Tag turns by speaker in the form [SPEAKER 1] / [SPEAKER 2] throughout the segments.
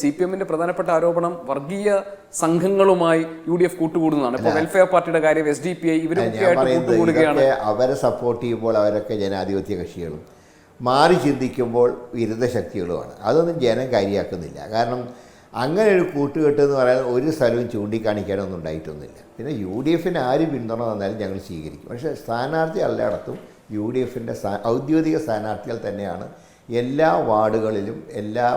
[SPEAKER 1] C P എമ്മിന്റെ പ്രധാനപ്പെട്ട ആരോപണം വർഗീയ സംഘങ്ങളുമായി യു ഡി എഫ് കൂട്ടുകൂടുന്നതാണ്. ഇപ്പോൾ വെൽഫെയർ പാർട്ടിയുടെ കാര്യം എസ് ഡി പി ഐ
[SPEAKER 2] പറയുന്നത്
[SPEAKER 1] കൂട്ടുകൂടുകയാണ്.
[SPEAKER 2] അവരെ സപ്പോർട്ട് ചെയ്യുമ്പോൾ അവരൊക്കെ ജനാധിപത്യ കക്ഷികളും. മാറി ചിന്തിക്കുമ്പോൾ വിരുദ്ധ ശക്തികളുമാണ്. അതൊന്നും ജനം കാര്യമാക്കുന്നില്ല കാരണം അങ്ങനെ ഒരു കൂട്ടുകെട്ട് എന്ന് പറയാൻ ഒരു സ്ഥലവും ചൂണ്ടിക്കാണിക്കാനൊന്നും ഉണ്ടായിട്ടൊന്നുമില്ല. പിന്നെ യു ഡി എഫിന് ആര് പിന്തുണ തന്നാലും ഞങ്ങൾ സ്വീകരിക്കും. പക്ഷേ സ്ഥാനാർത്ഥി എല്ലായിടത്തും യു ഡി എഫിന്റെ ഔദ്യോഗിക സ്ഥാനാർത്ഥികൾ തന്നെയാണ് എല്ലാ വാർഡുകളിലും എല്ലാ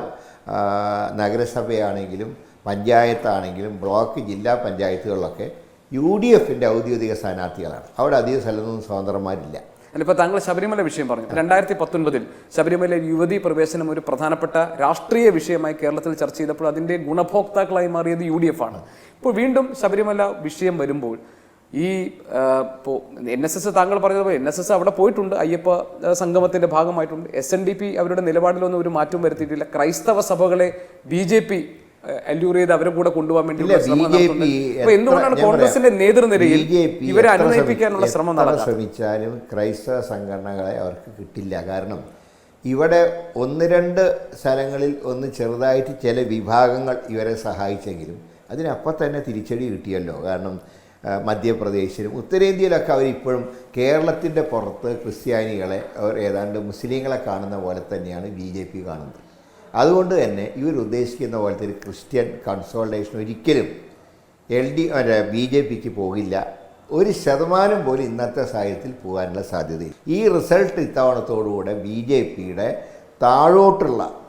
[SPEAKER 2] നഗരസഭയാണെങ്കിലും പഞ്ചായത്താണെങ്കിലും ബ്ലോക്ക് ജില്ലാ പഞ്ചായത്തുകളിലൊക്കെ യു ഡി എഫിന്റെ ഔദ്യോഗിക സ്ഥാനാർത്ഥികളാണ്. അവിടെ അധിക സ്ഥലത്തൊന്നും സ്വതന്ത്രന്മാരില്ല.
[SPEAKER 1] അല്ലിപ്പോൾ താങ്കൾ ശബരിമല വിഷയം പറഞ്ഞു. രണ്ടായിരത്തി പത്തൊൻപതിൽ ശബരിമല യുവതി പ്രവേശനം ഒരു പ്രധാനപ്പെട്ട രാഷ്ട്രീയ വിഷയമായി കേരളത്തിൽ ചർച്ച ചെയ്തപ്പോൾ അതിന്റെ ഗുണഭോക്താക്കളായി മാറിയത് യു ഡി എഫ് ആണ് ഇപ്പോൾ വീണ്ടും ശബരിമല വിഷയം വരുമ്പോൾ ഈ എൻ എസ് എസ് താങ്കൾ പറഞ്ഞതുപോലെ എൻ എസ് എസ് അവിടെ പോയിട്ടുണ്ട്. അയ്യപ്പ സംഗമത്തിന്റെ ഭാഗമായിട്ടുണ്ട്. എസ് എൻ ഡി പി അവരുടെ നിലപാടിലൊന്നും ഒരു മാറ്റം വരുത്തിയിട്ടില്ല. ക്രൈസ്തവ സഭകളെ ബി ജെ പി അല്യൂർ ചെയ്ത് അവരെ കൂടെ കൊണ്ടുപോകാൻ വേണ്ടി എന്തുകൊണ്ടാണ് കോൺഗ്രസിന്റെ നേതൃനിരയിൽ ഇവരെ അനുനയിപ്പിക്കാനുള്ള
[SPEAKER 2] ശ്രമം ശ്രമിച്ചാലും ക്രൈസ്തവ സംഘടനകളെ അവർക്ക് കിട്ടില്ല. കാരണം ഇവിടെ ഒന്ന് രണ്ട് സ്ഥലങ്ങളിൽ ഒന്ന് ചെറുതായിട്ട് ചില വിഭാഗങ്ങൾ ഇവരെ സഹായിച്ചെങ്കിലും അതിനപ്പം തന്നെ തിരിച്ചടി കിട്ടിയല്ലോ. കാരണം മധ്യപ്രദേശിലും. ഉത്തരേന്ത്യയിലൊക്കെ അവരിപ്പോഴും കേരളത്തിന്റെ പുറത്ത് ക്രിസ്ത്യാനികളെ അവർ ഏതാണ്ട് മുസ്ലിങ്ങളെ കാണുന്ന പോലെ തന്നെയാണ് ബി ജെ പി കാണുന്നത്. അതുകൊണ്ട് തന്നെ ഇവർ ഉദ്ദേശിക്കുന്ന പോലത്തെ ഒരു ക്രിസ്ത്യൻ കൺസോൾട്ടേഷൻ ഒരിക്കലും എൽ ഡി ബി ജെ പിക്ക് പോകില്ല. ഒരു ശതമാനം പോലും ഇന്നത്തെ സാഹചര്യത്തിൽ പോകാനുള്ള സാധ്യതയില്ല. ഈ റിസൾട്ട് ഇത്തവണത്തോടുകൂടെ ബി ജെ പിയുടെ താഴോട്ടുള്ള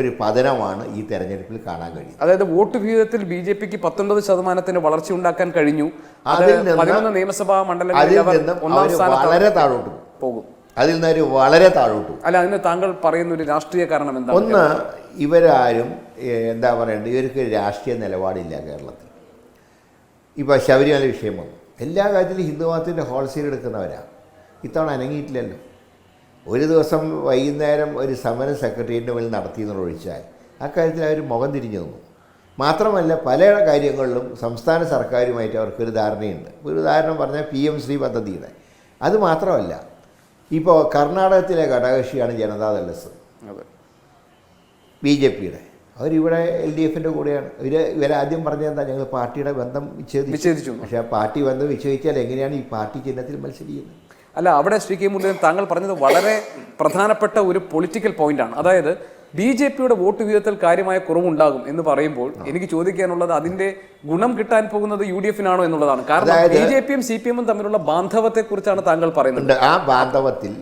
[SPEAKER 2] ഒരു പതനമാണ് ഈ തെരഞ്ഞെടുപ്പിൽ കാണാൻ കഴിയുന്നത്.
[SPEAKER 1] അതായത് വോട്ട് വിഹിതത്തിൽ ബി ജെ പിക്ക് പത്തൊൻപത് ശതമാനത്തിന് വളർച്ച ഉണ്ടാക്കാൻ കഴിഞ്ഞു.
[SPEAKER 2] അതിൽ നിന്ന്
[SPEAKER 1] പതിനൊന്ന് നിയമസഭാ മണ്ഡലങ്ങളിൽ
[SPEAKER 2] നിന്നും വളരെ താഴോട്ട് പോകും.
[SPEAKER 1] പോകും.
[SPEAKER 2] അതിൽ നിന്ന് അവർ വളരെ താഴോട്ട്
[SPEAKER 1] അല്ല അതിന് താങ്കൾ പറയുന്ന ഒരു രാഷ്ട്രീയ കാരണം എന്താ
[SPEAKER 2] ഒന്ന് ഇവരാരും എന്താ പറയണ്ടത് ഇവർക്ക് രാഷ്ട്രീയ നിലപാടില്ല കേരളത്തിൽ. ഇപ്പോൾ ശബരിമല വിഷയം വന്നു. എല്ലാ കാര്യത്തിലും ഹിന്ദുമതത്തിന്റെ ഹോൾസെയിൽ എടുക്കുന്നവരാണ് ഇത്തവണ അനങ്ങിയിട്ടില്ലല്ലോ. ഒരു ദിവസം വൈകുന്നേരം ഒരു സമരം സെക്രട്ടേറിയറ്റിന്റെ മുന്നിൽ നടത്തിയെന്നൊഴിച്ചാൽ അക്കാര്യത്തിൽ അവർ മുഖം തിരിഞ്ഞു നിന്നു. മാത്രമല്ല പല കാര്യങ്ങളിലും സംസ്ഥാന സർക്കാരുമായിട്ട് അവർക്കൊരു ധാരണയുണ്ട്. ഒരു ഉദാഹരണം പറഞ്ഞാൽ പി എം ശ്രീ പദ്ധതിയുടെ. അത് മാത്രമല്ല ഇപ്പോൾ കർണാടകത്തിലെ ഘടകകക്ഷിയാണ് ജനതാദൾ എസ്.
[SPEAKER 1] അതെ.
[SPEAKER 2] ബി ജെ പിയുടെ. അവരിവിടെ എൽ ഡി എഫിന്റെ കൂടെയാണ്. ഇവർ ഇവരാദ്യം പറഞ്ഞെന്താ എന്താ? ഞങ്ങൾ പാർട്ടിയുടെ ബന്ധം വിച്ഛേദിച്ചു.
[SPEAKER 1] വിച്ഛേദിച്ചു.
[SPEAKER 2] പക്ഷേ ആ പാർട്ടി ബന്ധം വിച്ഛേദിച്ചാൽ എങ്ങനെയാണ് ഈ പാർട്ടി ചിഹ്നത്തിൽ മത്സരിക്കുന്നത്?
[SPEAKER 1] അല്ല അവിടെ ശ്രീ കെ മുരളീധരൻ താങ്കൾ പറഞ്ഞത് വളരെ പ്രധാനപ്പെട്ട ഒരു പൊളിറ്റിക്കൽ പോയിന്റാണ് അതായത് ബി ജെ പിയുടെ വോട്ട് വിഹിതത്തിൽ കാര്യമായ കുറവുണ്ടാകും എന്ന് പറയുമ്പോൾ എനിക്ക് ചോദിക്കാനുള്ളത് അതിന്റെ ഗുണം കിട്ടാൻ പോകുന്നത് യു ഡി എഫിനാണോ എന്നുള്ളതാണ്. കാരണം ബി ജെ പിയും സി പി എമ്മും തമ്മിലുള്ള ബാന്ധവത്തെ കുറിച്ചാണ് താങ്കൾ പറയുന്നത്.
[SPEAKER 2] ആ ബാന്ധവത്തിൽ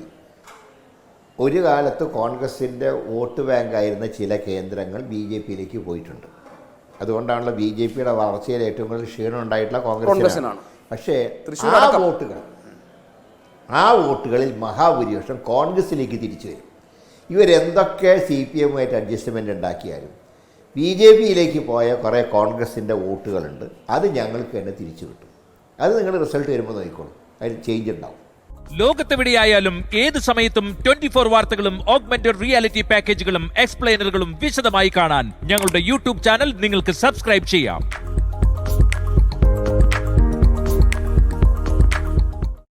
[SPEAKER 2] ഒരു കാലത്ത് കോൺഗ്രസിന്റെ വോട്ട് ബാങ്കായിരുന്ന ചില കേന്ദ്രങ്ങൾ ബി ജെ പിയിലേക്ക് പോയിട്ടുണ്ട്. അതുകൊണ്ടാണല്ലോ ബി ജെ പിയുടെ വളർച്ചയിൽ ഏറ്റവും കൂടുതൽ ക്ഷീണം ഉണ്ടായിട്ടുള്ള കോൺഗ്രസ്
[SPEAKER 1] കോൺഗ്രസിനാണ്.
[SPEAKER 2] പക്ഷേ ആ വോട്ടുകൾ ആ വോട്ടുകളിൽ മഹാഭൂരിപക്ഷം കോൺഗ്രസിലേക്ക് തിരിച്ചു വരും. ഇവരെന്തൊക്കെ സി പി എമ്മുമായിട്ട് അഡ്ജസ്റ്റ്മെന്റ് ഉണ്ടാക്കിയാലും ബി ജെ പിയിലേക്ക് പോയ കുറേ കോൺഗ്രസിന്റെ വോട്ടുകളുണ്ട്. അത് ഞങ്ങൾക്ക് തന്നെ തിരിച്ചു കിട്ടും. അത് നിങ്ങൾ റിസൾട്ട് വരുമ്പോൾ നോക്കിക്കോളും. അതിൽ ചേഞ്ച് ഉണ്ടാവും.
[SPEAKER 3] ലോകത്തെവിടെയായാലും ഏത് സമയത്തും ട്വന്റി ഫോർ വാർത്തകളും ഓഗ്മെന്റഡ് റിയാലിറ്റി പാക്കേജുകളും എക്സ്പ്ലെയിനറുകളും വിശദമായി കാണാൻ ഞങ്ങളുടെ യൂട്യൂബ് ചാനൽ നിങ്ങൾക്ക് സബ്സ്ക്രൈബ് ചെയ്യാം.